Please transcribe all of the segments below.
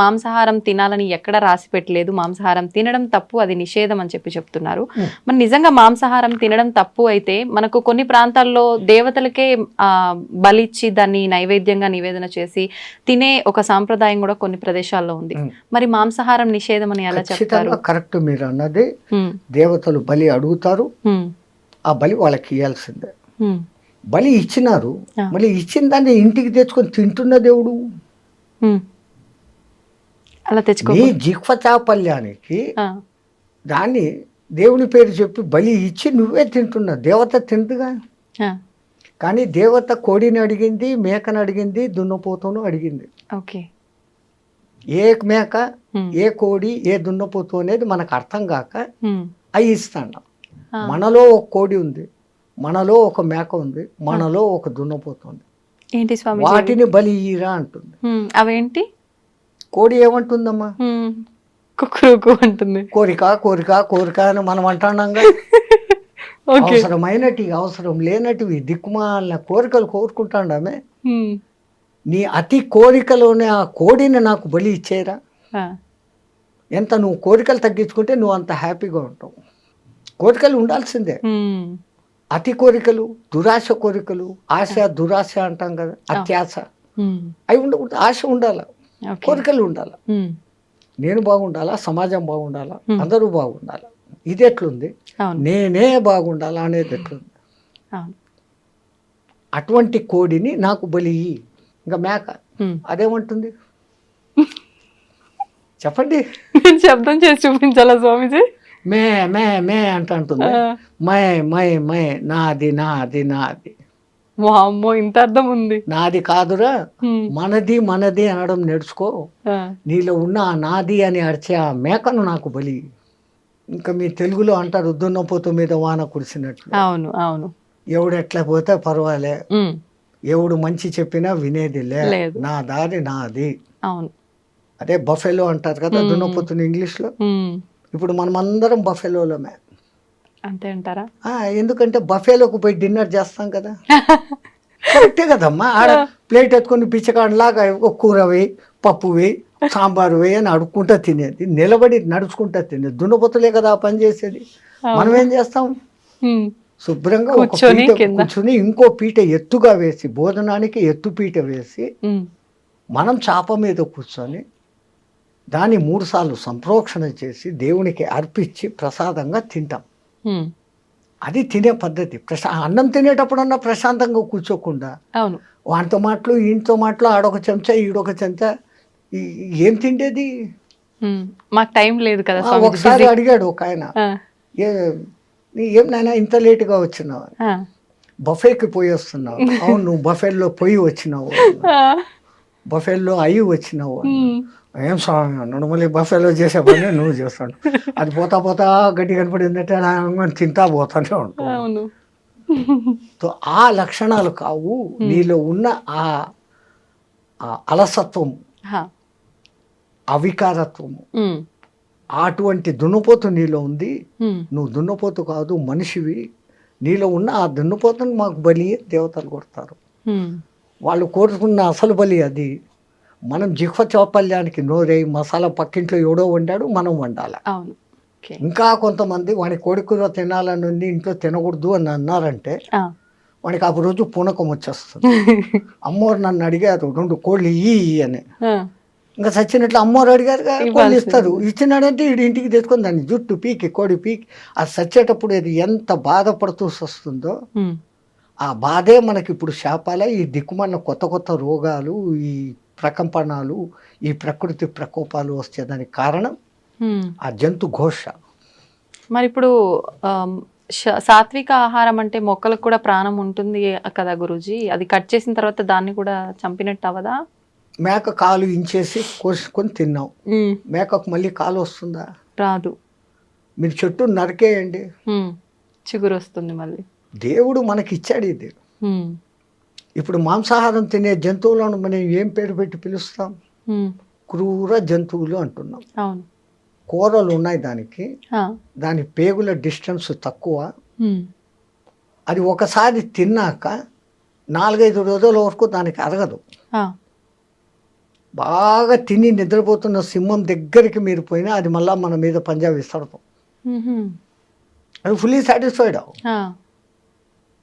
మాంసాహారం తినాలని ఎక్కడ రాసి పెట్టలేదు. మాంసాహారం తినడం తప్పు అది నిషేధం అని చెప్పి చెప్తున్నారు. మరి నిజంగా మాంసాహారం తినడం తప్పు అయితే మనకు కొన్ని ప్రాంతాల్లో దేవతలకే బలిచ్చి దాన్ని నైవేద్యంగా నివేదన చేసి తినే ఒక సాంప్రదాయం కూడా కొన్ని ప్రదేశాల్లో ఉంది. మరి మాంసాహారం నిషేధం అని ఎలా చెప్తారు? కరెక్ట్ మీరు అన్నది. దేవతలు బలి అడుగుతారు. ఆ బలి వాళ్ళకి ఇవ్వాల్సిందే బలి ఇచ్చినారు. మళ్ళీ ఇచ్చిన దాన్ని ఇంటికి తెచ్చుకొని తింటున్న దేవుడు. అలా తెచ్చుకో. నీ జిహ్వ చాపల్యానికి దాన్ని దేవుని పేరు చెప్పి బలి ఇచ్చి నువ్వే తింటున్నా దేవత తింటుగా కానీ దేవత కోడిని అడిగింది మేకను అడిగింది దున్నపోతును అడిగింది. ఓకే. ఏ మేక ఏ కోడి ఏ దున్నపోతు అనేది మనకు అర్థం కాక అవి ఇస్తాను మనలో ఒక కోడి ఉంది మనలో ఒక మేక ఉంది మనలో ఒక దున్నపోతు ఉంది. ఏంటి స్వామి వాటిని బలి ఇయ్యరా అంటుంది. అవేంటి? కోడి ఏమంటుందమ్మా? ఉమ్, కుక్కురుకు అంటుంది. కోరిక కోరిక కోరిక అని మనం అంటున్నాంగా ఓకే. అవసరమైనటివి అవసరం లేనటివి దిక్కుమాలిన కోరికలు కోరుకుంటాండామే. నీ అతి కోరికలోనే ఆ కోడిని నాకు బలి ఇచ్చేరా? ఎంత నువ్వు కోరికలు తగ్గించుకుంటే నువ్వు అంత హ్యాపీగా ఉంటావు. కోరికలు ఉండాల్సిందే. అతి కోరికలు దురాశ కోరికలు ఆశ దురాశ అంటాం కదా అత్యాశ. అవి ఉండకూడదు ఆశ ఉండాలి. కోరికలు ఉండాలి. నేను బాగుండాలా? సమాజం బాగుండాలా? అందరూ బాగుండాలి? ఇది ఎట్లుంది? నేనే బాగుండాలా అనేది ఎట్లుంది? అటువంటి కోడిని నాకు బలి. ఇంకా మేక. అదేమంటుంది? చెప్పండి. శబ్దం చేసి చూపించాలా స్వామిజీ? మే మే మే అంట అంటుంది మై మై మై నాది నాది నాది. వామ్మో ఇంత అర్థం ఉంది నాది కాదురా. మనది మనది అనడం నేర్చుకో. నీలో ఉన్న ఆ నాది అని అరిచే ఆ మేకను నాకు బలి. ఇంకా మీ తెలుగులో అంటారు దున్నపోతు మీద వాన కురిసినట్లు. అవును అవును. ఎవడు ఎట్లా పోతే పర్వాలే. ఎవడు మంచి చెప్పినా వినేది లే. నా దారి నాది. అవును. అదే బఫెలో అంటారు కదా దున్నపోతుని ఇంగ్లీష్లో. ఉమ్, ఇప్పుడు మనం అందరం బఫెలోలమే. అంతే అంటారా ఎందుకంటే బఫేలోకి పోయి డిన్నర్ చేస్తాం కదా. కరెక్టే కదమ్మా. ఆడ ప్లేట్ ఎత్తుకొని పిచ్చకాడలాగా ఒక కూర వేయి పప్పు వేయి సాంబారు వేయి అని అడుక్కుంటా తినేది. నిలబడి నడుచుకుంటా తినేది. దున్నపోతులే కదా ఆ పని చేసేది. మనం ఏం చేస్తాం? శుభ్రంగా కూర్చొని ఇంకో పీట ఎత్తుగా వేసి భోజనానికి ఎత్తు పీట వేసి మనం చాప మీద కూర్చొని దాన్ని మూడుసార్లు సంప్రోక్షణ చేసి దేవునికి అర్పించి ప్రసాదంగా తింటాం. అది తినే పద్ధతి. ప్రశా అన్నం తినేటప్పుడన్నా ప్రశాంతంగా కూర్చోకుండా అవును. వానితో మాటలు ఈయనతో మాటలు ఆడొక చెంచా ఈడొక చెంచా ఏం తిండేది? మాకు టైం లేదు కదా ఒకసారి అడిగాడు ఒక ఆయన. ఏ నాయనా ఇంత లేటుగా వచ్చినావు? బఫేకి పోయి వస్తున్నావు. అవును నువ్వు బఫేల్లో పోయి వచ్చినావు. బఫేల్లో అయ్యి వచ్చినావు ఏం స్వామి అన్నాడు మళ్ళీ బఫేలో చేసే పని నువ్వు చేస్తాడు అది పోతా పోతా గడ్డి కనపడిందంటే తింటా పోతానే సో ఆ లక్షణాలు కావు. నీలో ఉన్న ఆ ఆ అలసత్వం హా, అవికారత్వము అటువంటి దున్నపోతు నీలో ఉంది. నువ్వు దున్నపోతు కాదు మనిషివి. నీలో ఉన్న ఆ దున్నపోతుని మాకు బలి దేవతలు కొడతారు. వాళ్ళు కోరుకున్న అసలు బలి అది. మనం జిహ్వ చౌపల్యానికి నోరై మసాలా పక్కింట్లో ఎవడో వండాడు మనం వండాలి. ఇంకా కొంతమంది వాడి కోడికూర తినాలని ఉంది ఇంట్లో తినకూడదు అని అన్నారంటే వాడికి ఆ రోజు పూనకం వచ్చేస్తుంది. అమ్మోరు నన్ను అడిగారు రెండు కోళ్ళు ఇయ్యి అని. ఇంకా సచ్చినట్లు అమ్మోరు అడిగారు కోళ్ళు. ఇస్తారు. ఇచ్చినాడంటే ఈడు ఇంటికి తెచ్చుకొని దాన్ని జుట్టు పీకి కోడి పీకి. అది సచ్చేటప్పుడు అది ఎంత బాధపడుతూ వస్తుందో ఆ బాధే మనకి ఇప్పుడు శాపాల. ఈ దిక్కుమన్న కొత్త కొత్త రోగాలు ఈ ప్రకంపనాలు ఈ ప్రకృతి ప్రకోపాలు వచ్చేదానికి కారణం. ఆ జంతు ఘోష. మరి ఇప్పుడు సాత్విక ఆహారం అంటే మొక్కలకు కూడా ప్రాణం ఉంటుంది కదా గురూజీ? అది కట్ చేసిన తర్వాత దాన్ని కూడా చంపినట్టు అవదా మేక కాలు ఇంచేసి కోసుకొని తిన్నాం. మేకకు మళ్ళీ కాలు వస్తుందా? రాదు. మీరు చెట్టు నరికేయండి. చిగురు వస్తుంది మళ్ళీ. దేవుడు మనకి ఇచ్చాడు ఇది ఇప్పుడు మాంసాహారం తినే జంతువులను మనం ఏం పేరు పెట్టి పిలుస్తాం? క్రూర జంతువులు అంటున్నాం. కూరలు ఉన్నాయి దానికి. దాని పేగుల డిస్టెన్స్ తక్కువ. అది ఒకసారి తిన్నాక నాలుగైదు రోజుల వరకు దానికి అరగదు. బాగా తిని నిద్రపోతున్న సింహం దగ్గరికి మీరు పోయినా అది మళ్ళా మన మీద పంజా విస్తడతాం మ్మ్హ్మ్. అది ఫుల్లీ సాటిస్ఫైడ్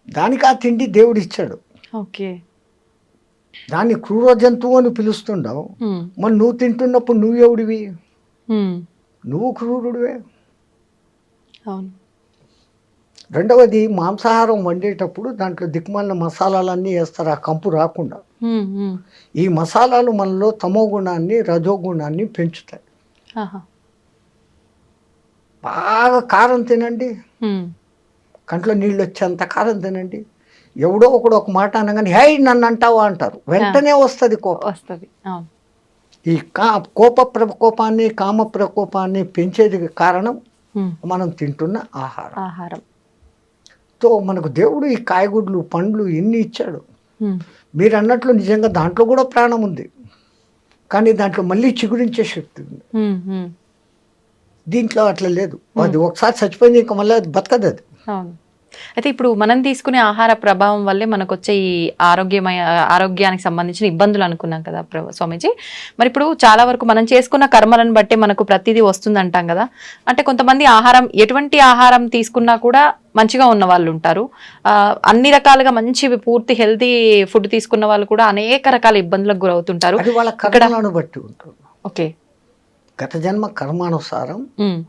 దానికి ఆ తిండి దేవుడు ఇచ్చాడు ఓకే దాన్ని క్రూర జంతువు అని పిలుస్తుండవు. మరి నువ్వు తింటున్నప్పుడు నువ్వు ఎవడివి. నువ్వు క్రూరుడివే అవును రెండవది మాంసాహారం వండేటప్పుడు దాంట్లో దిక్కుమాలిన మసాలాలన్నీ వేస్తారు ఆ కంపు రాకుండా. ఈ మసాలాలు మనలో తమో గుణాన్ని రజో గుణాన్ని పెంచుతాయి. బాగా కారం తినండి. కంట్లో నీళ్ళు వచ్చేంత కారం తినండి ఎవడో ఒకడు ఒక మాట అనగానే హై నన్ను అంటావా? అంటారు. వెంటనే వస్తుంది కోపం. వస్తుంది. ఈ కా కోప ప్రకోపాన్ని కామ ప్రకోపాన్ని పెంచేది కారణం. మనం తింటున్న ఆహారం. ఆహారం. తో మనకు దేవుడు ఈ కాయగూడ్లు పండ్లు ఎన్ని ఇచ్చాడు. మీరు అన్నట్లు నిజంగా దాంట్లో కూడా ప్రాణం ఉంది. కానీ దాంట్లో మళ్ళీ చిగురించే శక్తి ఉంది. దీంట్లో అట్లా లేదు. అది ఒకసారి చచ్చిపోయింది ఇంకా మళ్ళీ అది బతకదు అది. అవును. అయితే ఇప్పుడు మనం తీసుకునే ఆహార ప్రభావం వల్లే మనకు వచ్చే ఈ ఆరోగ్యమయ ఆరోగ్యానికి సంబంధించిన ఇబ్బందులు అనుకున్నాం కదా స్వామీజీ. మరి ఇప్పుడు చాలా వరకు మనం చేసుకున్న కర్మలను బట్టి మనకు ప్రతిదీ వస్తుంది అంటాం కదా. అంటే కొంతమంది ఆహారం ఎటువంటి ఆహారం తీసుకున్నా కూడా మంచిగా ఉన్న వాళ్ళు ఉంటారు. అన్ని రకాలుగా మంచి పూర్తి హెల్తీ ఫుడ్ తీసుకున్న వాళ్ళు కూడా అనేక రకాల ఇబ్బందులకు గురవుతుంటారు. బట్టి ఓకే. గత జన్మ కర్మానుసారం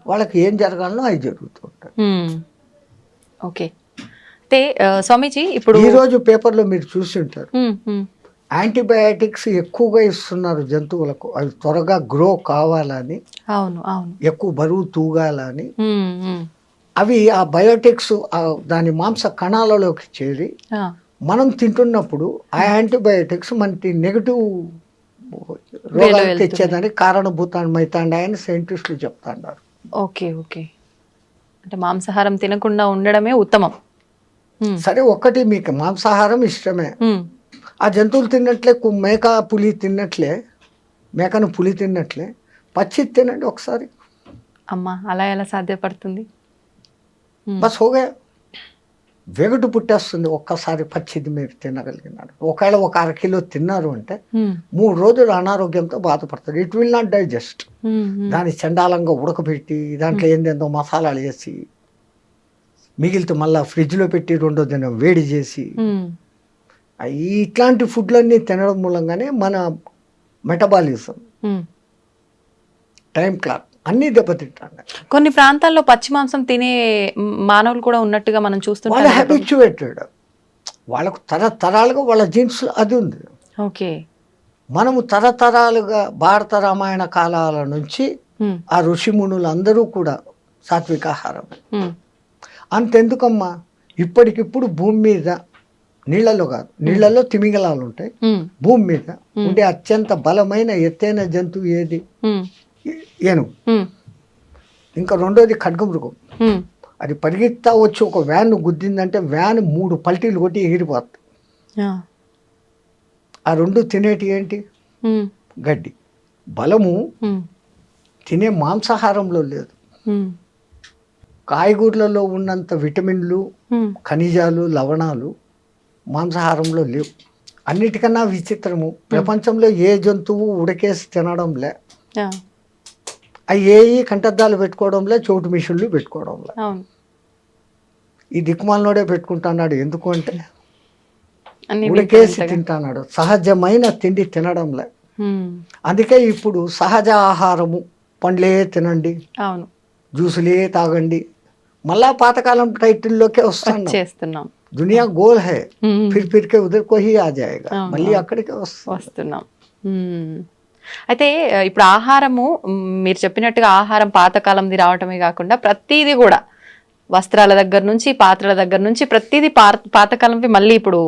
వాళ్ళకి ఏం జరగాలనో అవి జరుగుతూ ఉమ్. ఓకే. అయితే స్వామీజీ ఇప్పుడు ఈ రోజు పేపర్లో మీరు చూసి ఉంటారు. యాంటీబయాటిక్స్ ఎక్కువగా ఇస్తున్నారు జంతువులకు. అవి త్వరగా గ్రో కావాలని అవును అవును. ఎక్కువ బరువు తూగాలని. అవి ఆ బయోటిక్స్ ఆ దాని మాంస కణాలలోకి చేరి మనం తింటున్నప్పుడు ఆ యాంటీబయాటిక్స్ మనకి నెగిటివ్ రోగాలు తెచ్చేదానికి కారణభూతమైతాండాయని సైంటిస్టులు చెప్తాండారు. Okay okay. అంటే మాంసాహారం తినకుండా ఉండడమే ఉత్తమం. సరే ఒక్కటి మీకు మాంసాహారం ఇష్టమే. ఆ జంతువులు తిన్నట్లే మేక పులి తిన్నట్లే మేకను పులి తిన్నట్లే పచ్చి తినండి ఒకసారి. అమ్మా అలా ఎలా సాధ్యపడుతుంది? బస్ హోగా. వెగటు పుట్టేస్తుంది ఒక్కసారి పచ్చిది మీరు తినగలిగినారు ఒకవేళ ఒక అర కిలో తిన్నారు అంటే మూడు రోజులు అనారోగ్యంతో బాధపడతారు ఇట్ విల్ నాట్ డైజెస్ట్. దాన్ని చండాలంగా ఉడకబెట్టి దాంట్లో ఏందేందో మసాలాలు వేసి మిగిలితే మళ్ళీ ఫ్రిడ్జ్లో పెట్టి రెండో దినం వేడి చేసి ఇట్లాంటి ఫుడ్లన్నీ తినడం మూలంగానే మన మెటబాలిజం. Time clock. అన్నీ దెబ్బతింటాను కొన్ని ప్రాంతాల్లో పచ్చి మాంసం తినే మానవులు కూడా ఉన్నట్టుగా మనం వాళ్ళ చూస్తుంటాం హ్యాబిచ్యువేటెడ్ వాళ్ళకు తరతరాలుగా వాళ్ళ జీన్స్ అది ఉంది. ఓకే. మనము తరతరాలుగా భారత రామాయణ కాలాల నుంచి ఆ ఋషిమునులు అందరూ కూడా సాత్వికాహారం ఉమ్, అంతెందుకమ్మా? ఇప్పటికిప్పుడు భూమి మీద నీళ్ళలో కాదు నీళ్ళలో తిమింగలాలు ఉంటాయి. భూమి మీద ఉండే అత్యంత బలమైన ఎత్తైన జంతువు ఏది? ఏనుగు ఇంకా రెండోది ఖడ్గమృగం. అది పరిగెత్తా వచ్చి ఒక వ్యాన్ గుద్దిందంటే వ్యాన్ మూడు పల్టీలు కొట్టి ఎగిరిపోతుంది ఆ, రెండు తినేటి ఏంటి? గడ్డి. బలము తినే మాంసాహారంలో లేదు. కాయగూరలలో ఉన్నంత విటమిన్లు. ఖనిజాలు లవణాలు మాంసాహారంలో లేవు. అన్నిటికన్నా విచిత్రము. ప్రపంచంలో ఏ జంతువు ఉడకేసి తినడంలే. ఆ, అవి ఏ కంటద్దాలు పెట్టుకోవడంలే చోటు మిషన్లు పెట్టుకోవడంలే. ఈ దిక్కుమాలనోడే పెట్టుకుంటున్నాడు ఎందుకు అంటే? ఉడకేసి. తింటున్నాడు. సహజమైన తిండి తినడంలే. అందుకే ఇప్పుడు సహజ ఆహారము పండ్లే తినండి అవును. జ్యూసులే తాగండి. మళ్ళా పాతకాలం టైటిల్లోకే వస్తాను. చేస్తున్నాం దునియా goal high. Phir Phir K ఉదర్ co he ఆ జాయేగా మళ్ళీ. అక్కడికే వస్తున్నాం. అయితే ఇప్పుడు ఆహారము మీరు చెప్పినట్టుగా ఆహారం పాతకాలంది రావటమే కాకుండా ప్రతిదీ కూడా వస్త్రాల దగ్గర నుంచి పాత్రల దగ్గర నుంచి ప్రతిదీ పాతకాలంవి మళ్ళీ ఇప్పుడు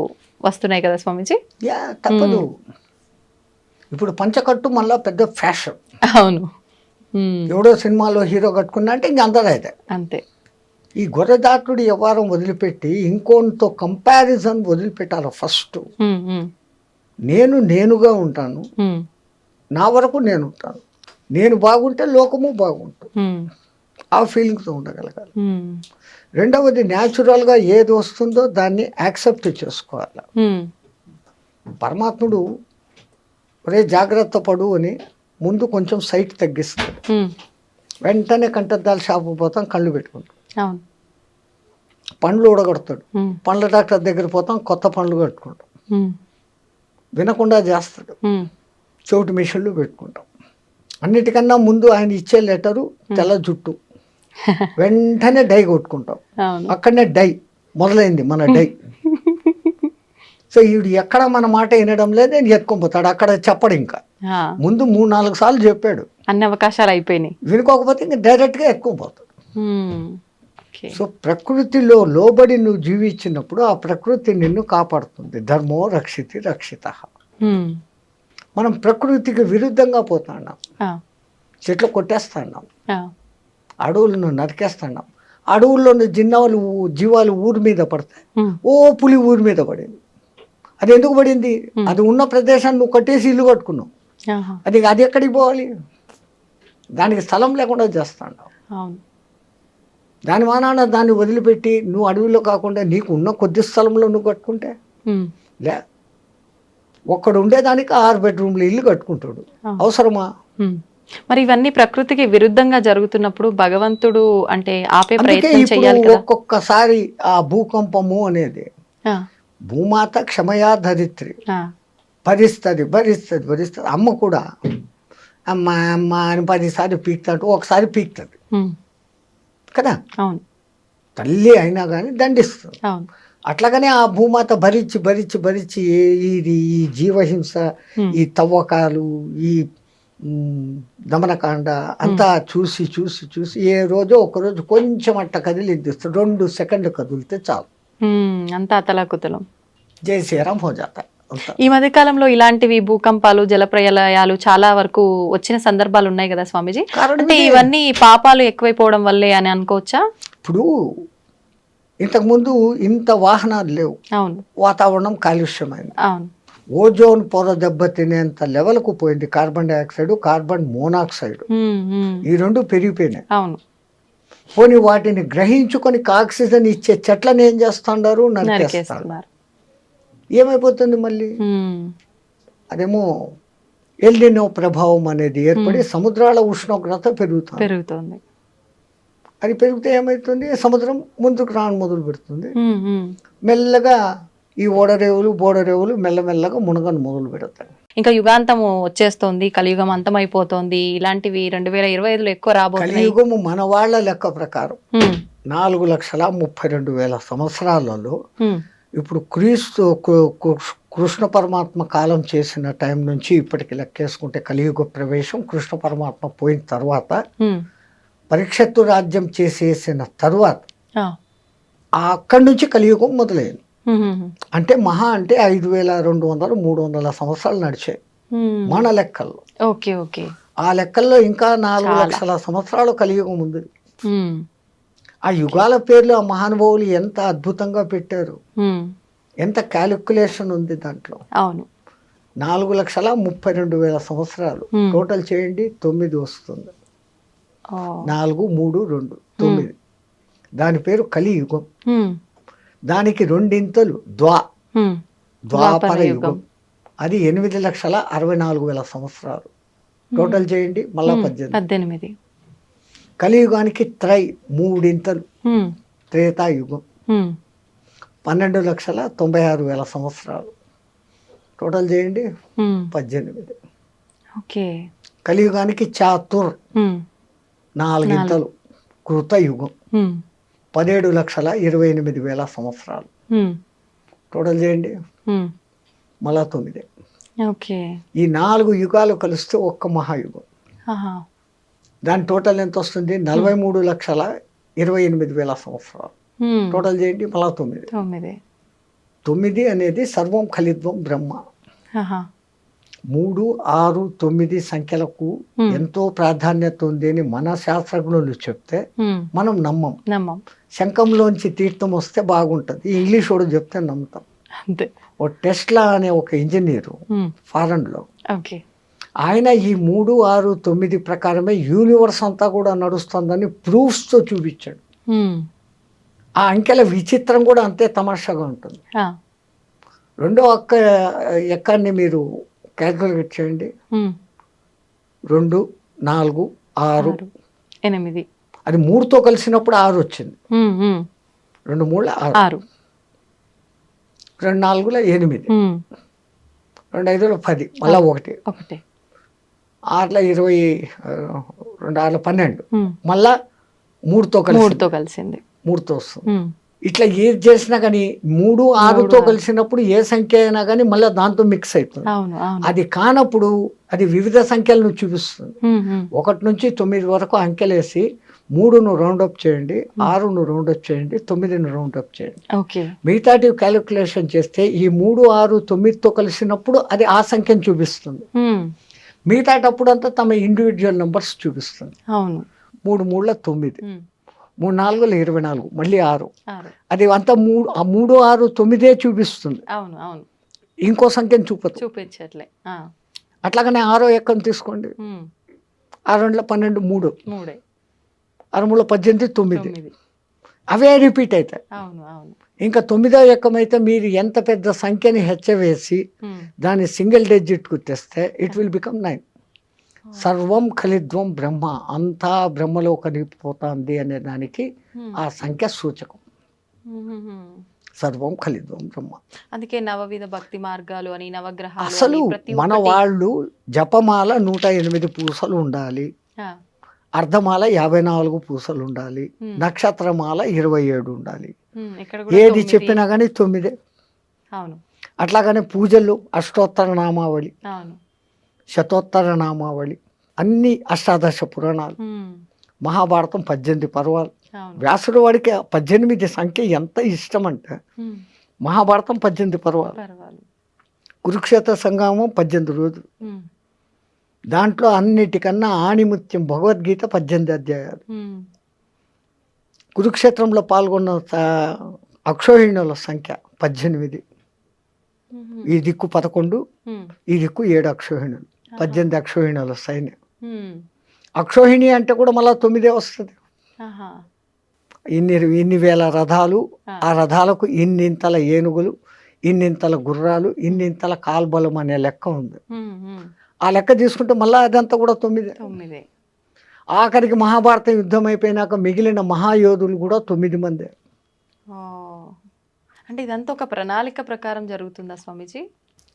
వస్తున్నాయి కదా స్వామీజీ? యా తప్పదు. ఇప్పుడు పంచకట్టు మళ్ళా పెద్ద ఫ్యాషన్. అవును. ఎవడో సినిమాలో హీరో కట్టుకున్నా అంటే ఇంక అందరూ అయితే అంతే. ఈ గొర్రెదాటుడు వ్యవహారం వదిలిపెట్టి ఇంకోనితో కంపారిజన్ వదిలిపెట్టాలి ఫస్ట్. నేను నేనుగా ఉంటాను. నా వరకు నేను ఉంటాను. నేను బాగుంటే లోకము బాగుంటుంది. ఆ ఫీలింగ్తో ఉండగలగాలి. రెండవది న్యాచురల్గా ఏది వస్తుందో దాన్ని యాక్సెప్ట్ చేసుకోవాలి. పరమాత్ముడు ఒరే జాగ్రత్త పడు అని ముందు కొంచెం సైట్ తగ్గిస్తాడు. వెంటనే కంటద్దాల షాపు పోతాం కళ్ళు పెట్టుకుంటాం. పండ్లు ఊడగొడతాడు. ఉమ్, పండ్ల డాక్టర్ దగ్గర పోతాం కొత్త పండ్లు కట్టుకుంటాం. వినకుండా చేస్తాడు. చోటు మిషన్లు పెట్టుకుంటాం. అన్నిటికన్నా ముందు ఆయన ఇచ్చే లెటరు తెల్ల జుట్టు. వెంటనే డై కొట్టుకుంటాం. అక్కడనే డై మొదలైంది మన డై. సో ఈడు ఎక్కడ మన మాట వినడం లేదు నేను ఎత్తుకొని అక్కడ చెప్పడు ఇంకా. ముందు మూడు నాలుగు సార్లు చెప్పాడు. అన్ని అవకాశాలు అయిపోయినాయి. వినుకోకపోతే ఇంకా డైరెక్ట్గా ఎత్తుకుపోతాడు ఉమ్, ఓకే. సో ప్రకృతిలో లోబడి నువ్వు జీవించినప్పుడు ఆ ప్రకృతి నిన్ను కాపాడుతుంది. ధర్మో రక్షితి రక్షిత. మనం ప్రకృతికి విరుద్ధంగా పోతున్నాం. చెట్లు కొట్టేస్తున్నాం. అడవులను నరికేస్తున్నాం. అడవుల్లోని జిన్నాలు జీవాలు ఊరి మీద పడతాయి ఓ పులి ఊరి మీద పడింది. అది ఎందుకు పడింది? అది ఉన్న ప్రదేశాన్ని నువ్వు కట్టేసి ఇల్లు కట్టుకున్నావు. అది అది ఎక్కడికి పోవాలి? దానికి స్థలం లేకుండా చేస్తాడు అవును. దాని మానాన దాన్ని వదిలిపెట్టి నువ్వు అడవిలో కాకుండా నీకు ఉన్న కొద్ది స్థలంలో నువ్వు కట్టుకుంటే లే ఒక్కడు ఉండేదానికి ఆరు బెడ్రూమ్లు ఇల్లు కట్టుకుంటాడు. అవసరమా. మరి ఇవన్నీ ప్రకృతికి విరుద్ధంగా జరుగుతున్నప్పుడు భగవంతుడు అంటే ఆపే ప్రయత్నం చేయాలి ఒక్కొక్కసారి ఆ భూకంపము అనేది భూమాత క్షమయా ధరిత్రి భరిస్తుంది భరిస్తుంది భరిస్తుంది. అమ్మ కూడా అమ్మ అమ్మ అని పదిసార్లు పీక్తాడు ఒకసారి పీక్తుంది. కదా? అవును. తల్లి అయినా కానీ దండిస్తుంది. అట్లాగనే ఆ భూమాత భరించి భరించి భరించి ఇది ఈ జీవహింస ఈ తవ్వకాలు ఈ దమనకాండ అంతా చూసి చూసి చూసి ఏ రోజో ఒక రోజు కొంచెం అట్ట కదిలిద్దిస్తుంది రెండు సెకండ్లు కదిలితే చాలు. అంతా అతలాకుతలం జై శ్రీరామ్ హో జాతా అంతా. ఈ మధ్య కాలంలో ఇలాంటివి భూకంపాలు జలప్రలయాలు చాలా వరకు వచ్చిన సందర్భాలు ఉన్నాయి కదా స్వామీజీ? అంటే. ఇవన్నీ పాపాలు ఎక్కువైపోవడం వల్లే అని అనుకోవచ్చా? ఇప్పుడు ఇంతకుముందు ఇంత వాహనాలు లేవు. వాతావరణం కాలుష్యమైంది. ఓజోన్ పొర దెబ్బతినేంత లెవెల్కు పోయింది కార్బన్ డైఆక్సైడ్ కార్బన్ మోనాక్సైడ్. ఈ రెండు పెరిగిపోయినాయి. పోనీ వాటిని గ్రహించుకొని ఆక్సిజన్ ఇచ్చే చెట్లను ఏం చేస్తుండారు? నరికేస్తారు. ఏమైపోతుంది మళ్ళీ? అదేమో ఎల్లినో ప్రభావం అనేది ఏర్పడి సముద్రాల ఉష్ణోగ్రత పెరుగుతుంది. పెరుగుతోంది. అది పెరిగితే ఏమవుతుంది సముద్రం ముందుకు రాను మొదలు పెడుతుంది. మెల్లగా ఈ ఓడరేవులు బోడరేవులు మెల్లమెల్లగా మునగను మొదలు పెడతాయి. ఇంకా యుగాంతము వచ్చేస్తోంది కలియుగం అంతమైపోతోంది. ఇలాంటివి రెండు వేల ఇరవై ఐదులో ఎక్కువ రాబోతున్నాయి. కలియుగము మన వాళ్ళ లెక్క ప్రకారం నాలుగు లక్షల ముప్పై రెండు వేల సంవత్సరాలలో ఇప్పుడు క్రీస్తు కృష్ణ పరమాత్మ కాలం చేసిన టైం నుంచి ఇప్పటికి లెక్కేసుకుంటే కలియుగ ప్రవేశం కృష్ణ పరమాత్మ పోయిన తర్వాత. పరీక్షత్తు రాజ్యం చేసేసిన తర్వాత అక్కడి నుంచి కలియుగం మొదలైంది. అంటే మహా అంటే ఐదు వేల రెండు వందలు మూడు వందల సంవత్సరాలు నడిచాయి. మన లెక్కల్లో. Okay okay. ఆ లెక్కల్లో ఇంకా నాలుగు. లక్షల సంవత్సరాలు కలియుగం ఉంది. ఆ యుగాల పేర్లు ఆ మహానుభావులు ఎంత అద్భుతంగా పెట్టారు. ఎంత క్యాలిక్యులేషన్ ఉంది దాంట్లో. అవును. నాలుగు లక్షల ముప్పై రెండు వేల సంవత్సరాలు. టోటల్ చేయండి తొమ్మిది వస్తుంది. నాలుగు మూడు రెండు తొమ్మిది. దాని పేరు కలియుగం. దానికి రెండింతలు ద్వా. ద్వాపర యుగం. అది ఎనిమిది లక్షల అరవై నాలుగు వేల సంవత్సరాలు. టోటల్ చేయండి మళ్ళా పద్దెనిమిది. పద్దెనిమిది. కలియుగానికి త్రై మూడింతలు. త్రేతాయుగం. పన్నెండు లక్షల తొంభై ఆరు వేల సంవత్సరాలు. టోటల్ చేయండి. పద్దెనిమిది. ఓకే. కలియుగానికి చాతుర్. నాలుగింతలు కృతయుగం పదిహేడు లక్షల ఇరవై ఎనిమిది వేల సంవత్సరాలు. టోటల్ చేయండి. మళ్ళా తొమ్మిది. ఈ నాలుగు యుగాలు కలిస్తే ఒక్క మహాయుగం. దాని టోటల్ ఎంత వస్తుంది? నలభై మూడు లక్షల ఇరవై ఎనిమిది వేల సంవత్సరాలు. టోటల్ చేయండి మళ్ళా తొమ్మిది. తొమ్మిది. అనేది సర్వం ఖలిత్వం బ్రహ్మ. మూడు ఆరు తొమ్మిది సంఖ్యలకు. ఎంతో ప్రాధాన్యత ఉంది అని మన శాస్త్రజ్ఞులు చెప్తే మనం నమ్మం. నమ్మం. శంఖంలోంచి తీర్థం వస్తే బాగుంటుంది. ఇంగ్లీష్ వాడు చెప్తే నమ్ముతాం. అంతే. ఓ టెస్లా అనే ఒక ఇంజనీరు ఉమ్, ఫారెన్లో ఓకే. ఆయన ఈ మూడు ఆరు తొమ్మిది ప్రకారమే యూనివర్స్ అంతా కూడా నడుస్తుందని ప్రూఫ్స్తో చూపించాడు. ఆ అంకెల విచిత్రం కూడా అంతే తమాషాగా ఉంటుంది. రెండో అక్క ఎక్కడిని మీరు క్యాల్కులేట్ చేయండి రెండు నాలుగు ఆరు. ఎనిమిది. అది మూడుతో కలిసినప్పుడు ఆరు వచ్చింది. రెండు మూడుల ఆరు. రెండు నాలుగుల ఎనిమిది. రెండు ఐదుల పది. మళ్ళా ఒకటి. ఒకటి. ఆరుల ఇరవై రెండు ఆరుల పన్నెండు. మళ్ళా మూడుతో కలిసి మూడుతో కలిసింది. మూడుతో వస్తుంది. ఇట్లా ఏది చేసినా కానీ మూడు ఆరుతో కలిసినప్పుడు ఏ సంఖ్య అయినా కానీ మళ్ళీ దాంతో మిక్స్ అవుతుంది అది కానప్పుడు అది వివిధ సంఖ్యలను చూపిస్తుంది. ఒకటి నుంచి తొమ్మిది వరకు అంకెలేసి మూడును రౌండ్ అప్ చేయండి ఆరును రౌండ్ అప్ చేయండి తొమ్మిదిను రౌండ్ అప్ చేయండి మిగతాటి క్యాలిక్యులేషన్ చేస్తే ఈ మూడు ఆరు తొమ్మిదితో కలిసినప్పుడు అది ఆ సంఖ్యను చూపిస్తుంది. మిగతాటప్పుడు అంతా తమ ఇండివిజువల్ నెంబర్స్ చూపిస్తుంది. అవును. మూడు మూడుల తొమ్మిది. మూడు నాలుగుల ఇరవై నాలుగు మళ్ళీ ఆరు. అది అంతా మూడు ఆ మూడు ఆరు తొమ్మిదే చూపిస్తుంది. అవును అవును. ఇంకో సంఖ్యను చూపదు. చూపించట్లే. అట్లాగనే ఆరో ఎక్కని తీసుకోండి. ఆరు రెండుల పన్నెండు మూడు. మూడే. ఆరు మూడు పద్దెనిమిది తొమ్మిది. అవే రిపీట్ అవుతాయి. అవును అవును. ఇంకా తొమ్మిదో ఎక్కమైతే మీరు ఎంత పెద్ద సంఖ్యని హెచ్చవేసి దాన్ని సింగిల్ డెజిట్కు తెస్తే ఇట్ విల్ బికమ్ నైన్. సర్వం ఖలిద్వం బ్రహ్మ అంతా బ్రహ్మలో కలిగిపోతుంది అనే దానికి ఆ సంఖ్య సూచకం. సర్వం ఖలిద్వం బ్రహ్మ. అందుకే నవవిధ భక్తి మార్గాలు అని నవగ్రహాలు అసలు మన వాళ్ళు జపమాల నూట ఎనిమిది పూసలు ఉండాలి. అర్ధమాల యాభై నాలుగు పూసలు ఉండాలి. నక్షత్రమాల ఇరవై ఏడు ఉండాలి. ఏది. చెప్పినా కానీ తొమ్మిదే. అవును. అట్లాగనే పూజలు అష్టోత్తర నామావళి. అవును. శతోత్తర నామావళి. అన్ని అష్టాదశ పురాణాలు. మహాభారతం పద్దెనిమిది పర్వాలు. వ్యాసుడు వాడికి పద్దెనిమిది సంఖ్య ఎంత ఇష్టం అంటే మహాభారతం పద్దెనిమిది పర్వాలు. కురుక్షేత్ర సంగ్రామం పద్దెనిమిది రోజులు. దాంట్లో అన్నిటికన్నా ఆణిముత్యం భగవద్గీత పద్దెనిమిది అధ్యాయాలు. కురుక్షేత్రంలో పాల్గొన్న అక్షోహిణుల సంఖ్య పద్దెనిమిది. ఈ దిక్కు పదకొండు. ఈ దిక్కు ఏడు అక్షోహిణులు. పద్దెనిమిది అక్షోహిణుల సైన్యం ఉమ్, అక్షోహిణి అంటే కూడా మళ్ళీ తొమ్మిదే వస్తుంది. ఇన్ని ఇన్ని వేల రథాలు ఆ. రథాలకు ఇన్నింతల ఏనుగులు ఇన్నింతల గుర్రాలు ఇన్నింతల కాల్బలం అనే లెక్క ఉంది. ఆ లెక్క తీసుకుంటే మళ్ళీ అదంతా కూడా తొమ్మిదే. తొమ్మిది. ఆఖరికి మహాభారత యుద్ధం అయిపోయినాక మిగిలిన మహాయోధులు కూడా తొమ్మిది మందే. అంటే ఇదంతా ఒక ప్రణాళిక ప్రకారం జరుగుతుందా Swamiji?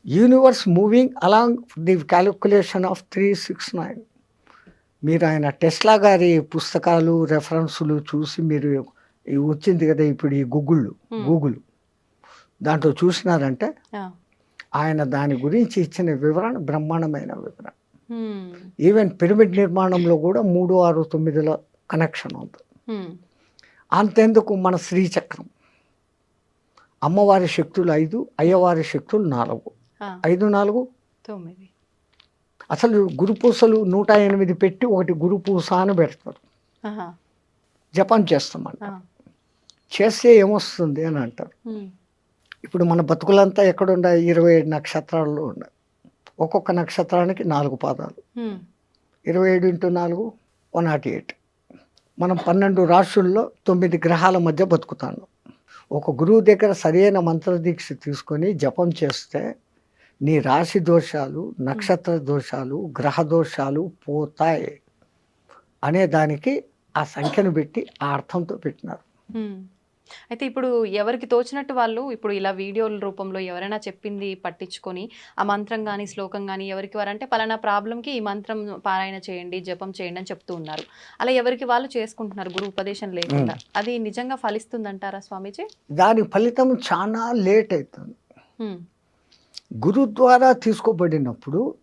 Universe moving along the calculation of three six nine మీరు ఆయన టెస్లా గారి పుస్తకాలు రెఫరెన్సులు చూసి మీరు వచ్చింది కదా ఇప్పుడు ఈ గూగుల్ గూగుల్. దాంట్లో చూసినారంటే ఆయన దాని గురించి ఇచ్చిన వివరణ బ్రహ్మాండమైన వివరణ. ఈవెన్ పిరమిడ్ నిర్మాణంలో కూడా మూడు ఆరు తొమ్మిదిల కనెక్షన్ ఉంది. ఉమ్, అంతెందుకు మన శ్రీచక్రం? అమ్మవారి శక్తులు ఐదు అయ్యవారి శక్తులు నాలుగు. ఐదు నాలుగు? తొమ్మిది. అసలు గురుపూసలు నూట ఎనిమిది పెట్టి ఒకటి గురుపూస అని పెడతారు జపం చేస్తామంట. చేస్తే ఏమొస్తుంది అని అంటారు. ఇప్పుడు మన బతుకులంతా ఎక్కడున్నాయి ఇరవై ఏడు నక్షత్రాల్లో ఉన్నాయి. ఒక్కొక్క నక్షత్రానికి నాలుగు పాదాలు. ఇరవై ఏడు ఇంటూ నాలుగు వన్ నాట్ ఎయిట్. మనం పన్నెండు రాశుల్లో తొమ్మిది గ్రహాల మధ్య బతుకుతాను. ఒక గురువు దగ్గర సరైన మంత్రదీక్ష తీసుకొని జపం చేస్తే నీ రాశి దోషాలు నక్షత్ర దోషాలు గ్రహ దోషాలు పోతాయి అనే దానికి ఆ సంఖ్యను పెట్టి ఆ అర్థంతో పెట్టినారు. అయితే ఇప్పుడు ఎవరికి తోచినట్టు వాళ్ళు ఇప్పుడు ఇలా వీడియోల రూపంలో ఎవరైనా చెప్పింది పట్టించుకొని ఆ మంత్రం కానీ శ్లోకం కానీ ఎవరికి వారంటే పలానా ప్రాబ్లంకి ఈ మంత్రం పారాయణ చేయండి జపం చేయండి అని చెప్తూ ఉన్నారు. అలా ఎవరికి వాళ్ళు చేసుకుంటున్నారు గురు ఉపదేశం లేకుండా? అది నిజంగా ఫలిస్తుందంటారా స్వామీజీ? దాని ఫలితం చాలా లేట్ అవుతుంది. గురు ద్వారా తీసుకోబడినప్పుడు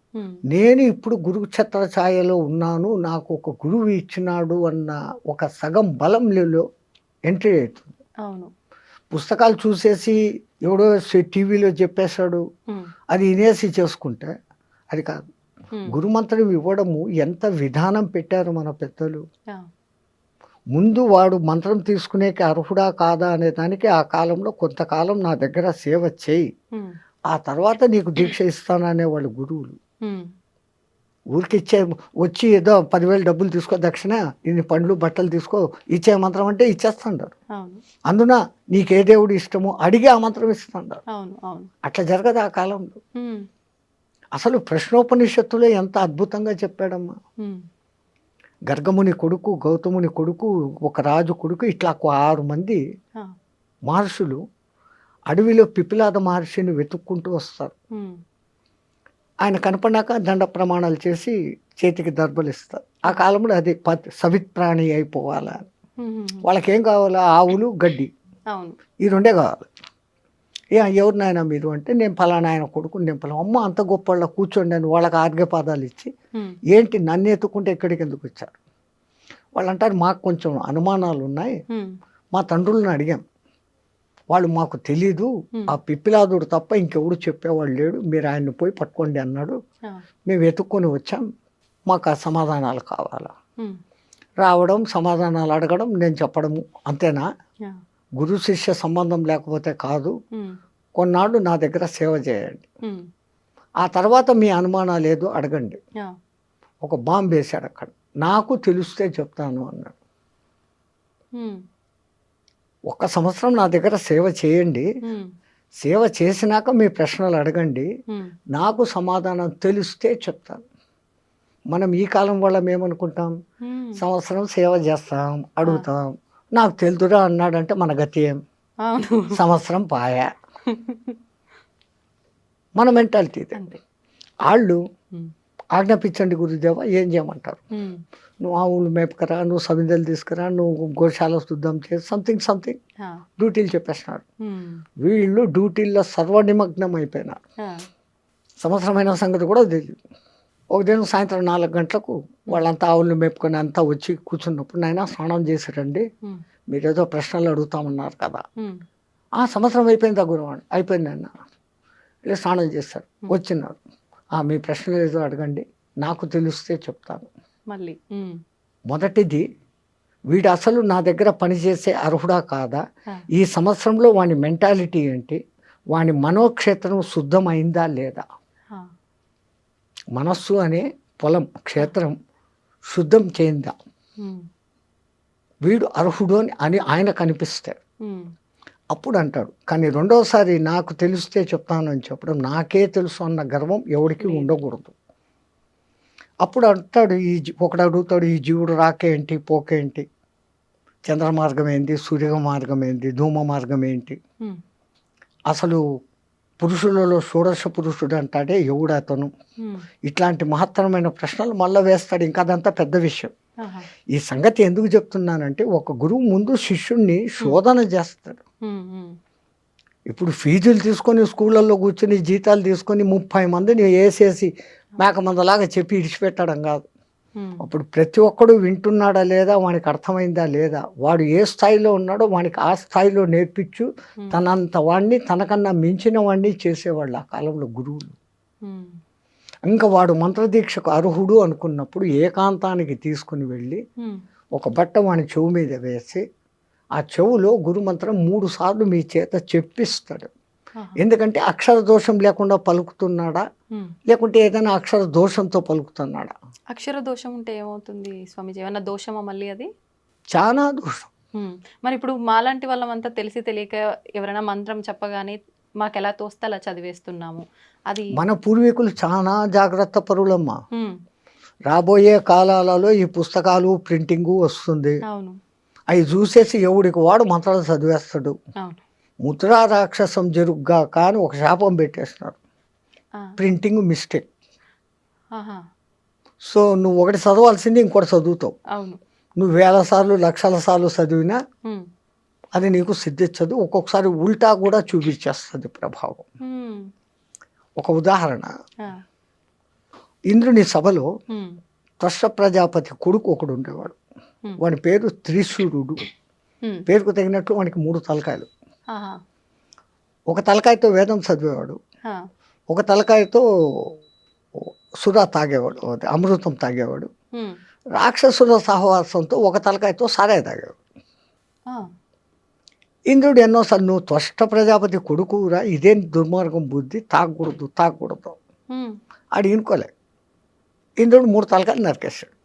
నేను ఇప్పుడు గురు ఛత్ర ఛాయలో ఉన్నాను నాకు ఒక గురువు ఇచ్చినాడు అన్న ఒక సగం బలంలో ఎంట్రీ అవుతుంది. అవును. పుస్తకాలు చూసేసి ఎవడో టీవీలో చెప్పేశాడు అది వినేసి చేసుకుంటే అది కాదు. గురుమంత్రం ఇవ్వడము ఎంత విధానం పెట్టారు మన పెద్దలు? ముందు వాడు మంత్రం తీసుకునేకి అర్హుడా కాదా అనే దానికి ఆ కాలంలో కొంతకాలం నా దగ్గర సేవ చేయి. ఆ తర్వాత నీకు దీక్ష ఇస్తాననే వాళ్ళు గురువులు. ఊరికి ఇచ్చే వచ్చి ఏదో పదివేలు డబ్బులు తీసుకో దక్షిణ ఇన్ని పండ్లు బట్టలు తీసుకో ఇచ్చే మంత్రం అంటే ఇచ్చేస్తుంటారు. అందున నీకే దేవుడు ఇష్టమో అడిగి ఆ మంత్రం ఇస్తుంటారు. అట్లా జరగదు ఆ కాలంలో. అసలు ప్రశ్నోపనిషత్తులో ఎంత అద్భుతంగా చెప్పాడమ్మా. గర్గముని కొడుకు గౌతముని కొడుకు ఒక రాజు కొడుకు ఇట్లా ఆరు మంది మహర్షులు అడవిలో పిపిలాద మహర్షిని వెతుక్కుంటూ వస్తారు. ఆయన కనపడినాక దండ ప్రమాణాలు చేసి చేతికి దర్బలు ఇస్తారు ఆ కాలంలో అది ప- సవిత్ప్రాణి అయిపోవాలా. ఉమ్, ఉమ్, వాళ్ళకి ఏం కావాలా ఆవులు గడ్డి. ఈ రెండే కావాలి. ఏ ఎవరు నాయన మీరు అంటే నేను ఫలానా ఆయన కొడుకు నేను ఫలానా అమ్మ అంత గొప్ప వాళ్ళ కూర్చోండి అని వాళ్ళకి ఆర్ఘ్యపాదాలు ఇచ్చి ఏంటి నన్ను ఎత్తుకుంటే ఎక్కడికి ఎందుకు వచ్చారు? వాళ్ళు అంటారు మాకు కొంచెం అనుమానాలు ఉన్నాయి. మా తండ్రులను అడిగాం. వాళ్ళు మాకు తెలీదు. ఆ పిప్పిలాదుడు తప్ప ఇంకెవడు చెప్పేవాడు లేడు. మీరు ఆయన్ని పోయి పట్టుకోండి అన్నాడు. మేము వెతుక్కొని వచ్చాం. మాకు ఆ సమాధానాలు కావాలా? రావడం సమాధానాలు అడగడం నేను చెప్పడము. అంతేనా? గురు శిష్య సంబంధం లేకపోతే కాదు. కొన్నాళ్ళు నా దగ్గర సేవ చేయండి. ఆ తర్వాత మీ అనుమానాలు ఏదో అడగండి. ఒక బాంబు వేశాడు అక్కడ. నాకు తెలిస్తే చెప్తాను అన్నాడు. ఒక్క సంవత్సరం నా దగ్గర సేవ చేయండి. సేవ చేసినాక మీ ప్రశ్నలు అడగండి. నాకు సమాధానం తెలిస్తే చెప్తాను. మనం ఈ కాలం వాళ్ళం ఏమనుకుంటాం ఉమ్, సంవత్సరం సేవ చేస్తాం అడుగుతాం. నాకు తెలుదురా అన్నాడంటే మన గతి ఏం? సంవత్సరం పాయ. మన మెంటాలిటీ ఇది. వాళ్ళు ఆజ్ఞాపించండి గురుదేవ ఏం చేయమంటారు? నువ్వు ఆవులు మేపకరా నువ్వు సమిదలు తీసుకురా నువ్వు గోశాల శుద్ధం చేసి సంథింగ్ సంథింగ్ డ్యూటీలు చెప్పేస్తున్నారు. వీళ్ళు డ్యూటీల్లో సర్వనిమగ్నం అయిపోయినారు సంవత్సరమైన సంగతి కూడా తెలియదు ఒక దినం సాయంత్రం నాలుగు గంటలకు వాళ్ళంతా ఆవులు మేపుకొని అంతా వచ్చి కూర్చున్నప్పుడు నాయన స్నానం చేసిరండి. మీరేదో ప్రశ్నలు అడుగుతామన్నారు కదా. ఆ సంవత్సరం అయిపోయింది గురువాడు అయిపోయింది అన్న ఇలా స్నానం చేస్తారు. వచ్చినారు. "ఆ, మీ ప్రశ్నలు ఏదో అడగండి. నాకు తెలిస్తే చెప్తాను మళ్ళీ. మొదటిది వీడు అసలు నా దగ్గర పనిచేసే అర్హుడా కాదా? ఈ సంవత్సరంలో వాని మెంటాలిటీ ఏంటి? వాని మనోక్షేత్రం శుద్ధమైందా లేదా? మనస్సు అనే పొలం క్షేత్రం శుద్ధం చేయిందా? వీడు అర్హుడు అని అని ఆయన కనిపిస్తాడు అప్పుడు అంటాడు కానీ రెండోసారి నాకు తెలిస్తే చెప్తాను అని చెప్పడం నాకే తెలుసు అన్న గర్వం ఎవరికి ఉండకూడదు. అప్పుడు అంటాడు ఈ ఒకడు అడుగుతాడు ఈ జీవుడు రాకేంటి పోకేంటి? చంద్ర మార్గం ఏంటి సూర్య మార్గం ఏంటి ధూమ మార్గం ఏంటి? అసలు పురుషులలో షోడశ పురుషుడు అంటాడే ఎవడు అతను? ఇట్లాంటి మహత్తరమైన ప్రశ్నలు మళ్ళీ వేస్తాడు ఇంకా అదంతా పెద్ద విషయం. ఈ సంగతి ఎందుకు చెప్తున్నానంటే ఒక గురువు ముందు శిష్యుణ్ణి శోధన చేస్తాడు. ఇప్పుడు ఫీజులు తీసుకొని స్కూళ్ళల్లో కూర్చొని జీతాలు తీసుకొని ముప్పై మందిని వేసేసి మేక మందలాగా చెప్పి ఇడిచిపెట్టడం కాదు. అప్పుడు ప్రతి ఒక్కడు వింటున్నాడా లేదా వానికి అర్థమైందా లేదా వాడు ఏ స్థాయిలో ఉన్నాడో వానికి ఆ స్థాయిలో నేర్పించు. తనంత వాడిని తనకన్నా మించిన వాడిని చేసేవాళ్ళు ఆ కాలంలో గురువులు. ఇంకా వాడు మంత్రదీక్షకు అర్హుడు అనుకున్నప్పుడు ఏకాంతానికి తీసుకుని వెళ్ళి ఒక బట్ట వాని చెవు మీద వేసి ఆ చెవులో గురుమంత్రం మూడు సార్లు మీ చేత చెప్పిస్తాడు. ఎందుకంటే అక్షర దోషం లేకుండా పలుకుతున్నాడా. లేకుంటే ఏదైనా అక్షర దోషంతో పలుకుతున్నాడా? అక్షర దోషం ఉంటే ఏమవుతుంది స్వామిజీ? ఏమన్నా దోషమా మళ్ళీ అది? చాలా దోషం. మరి ఇప్పుడు మాలాంటి వాళ్ళమంతా తెలిసి తెలియక ఎవరైనా మంత్రం చెప్పగానే మాకు ఎలా తోస్తే అలా చదివేస్తున్నాము? అది మన పూర్వీకులు చాలా జాగ్రత్త పరులమ్మా. రాబోయే కాలాలలో ఈ పుస్తకాలు ప్రింటింగు వస్తుంది. అవును. అవి చూసేసి ఎవడికి వాడు మంత్రాలు చదివేస్తాడు. అవును. ముద్రా రాక్షసం జరుగ్గా కానీ ఒక శాపం పెట్టేస్తున్నారు ప్రింటింగ్ మిస్టేక్ సో నువ్వు ఒకటి చదవాల్సింది ఇంకోటి చదువుతావు. నువ్వు వేల సార్లు లక్షల సార్లు చదివినా అది నీకు సిద్ధించదు. ఒక్కొక్కసారి ఉల్టా కూడా చూపించేస్తుంది ప్రభావం. ఒక ఉదాహరణ. ఇంద్రుని సభలో ఉమ్, త్వష్ట ప్రజాపతి కొడుకు ఒకడు ఉండేవాడు. వాడి పేరు త్రిశూరుడు. పేరుకు తగినట్లు వానికి మూడు తలకాయలు. ఒక తలకాయతో వేదం చదివేవాడు. ఒక తలకాయతో సురా తాగేవాడు అమృతం తాగేవాడు. రాక్షసుల సహవాసంతో ఒక తలకాయతో సారాయి తాగేవాడు. ఇంద్రుడు ఎన్నోసార్లు నువ్వు త్వష్ట ప్రజాపతి కొడుకురా ఇదేం దుర్మార్గం బుద్ధి తాగకూడదు తాగకూడదు ఆడు ఇనుకోలే. ఇంద్రుడు మూడు తలకాయలు నరికేశాడు.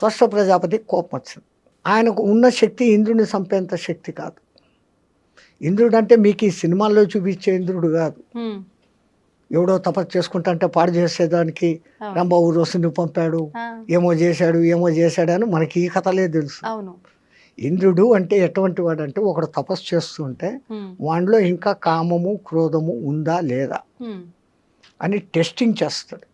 త్వష్ట ప్రజాపతి కోపం వచ్చింది. ఆయనకు ఉన్న శక్తి ఇంద్రుడిని చంపేంత శక్తి కాదు. ఇంద్రుడు అంటే మీకు ఈ సినిమాల్లో చూపించే ఇంద్రుడు కాదు. ఎవడో తపస్సు చేసుకుంటా అంటే పాడు చేసేదానికి. రంభ ఊరోసుని పంపాడు ఏమో చేశాడు ఏమో చేశాడు అని మనకి ఈ కథలే తెలుసు. ఇంద్రుడు అంటే ఎటువంటి వాడు అంటే ఒకడు తపస్సు చేస్తుంటే వాడిలో ఇంకా కామము క్రోధము ఉందా లేదా? అని టెస్టింగ్ చేస్తాడు.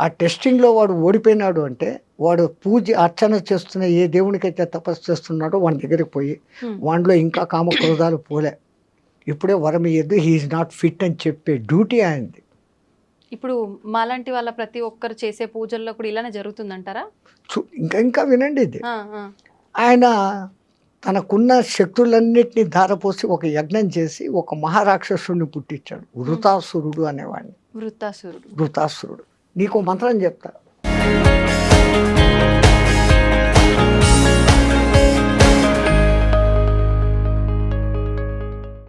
ఆ టెస్టింగ్లో వాడు ఓడిపోయినాడు అంటే వాడు పూజ అర్చన చేస్తున్న ఏ దేవునికైతే తపస్సు చేస్తున్నాడో వాడి దగ్గరికి పోయి ఉమ్. వాడిలో ఇంకా కామ క్రోధాలు పోలే. ఇప్పుడే వరం ఇయ్యద్దు హీఈస్ నాట్ ఫిట్ అని చెప్పే డ్యూటీ ఆయనది. ఇప్పుడు మాలాంటి వాళ్ళ ప్రతి ఒక్కరు చేసే పూజల్లో కూడా ఇలానే జరుగుతుందంటారా? చూ- ఇంకా ఇంకా వినండి ఇది. ఆయన తనకున్న శక్తులన్నిటినీ ధారపోసి ఒక యజ్ఞం చేసి ఒక మహారాక్షసుడిని పుట్టించాడు. వృతాసురుడు అనేవాడిని. వృత్తాసురుడు వృతాసురుడు. నీకు మంత్రం చెప్తా.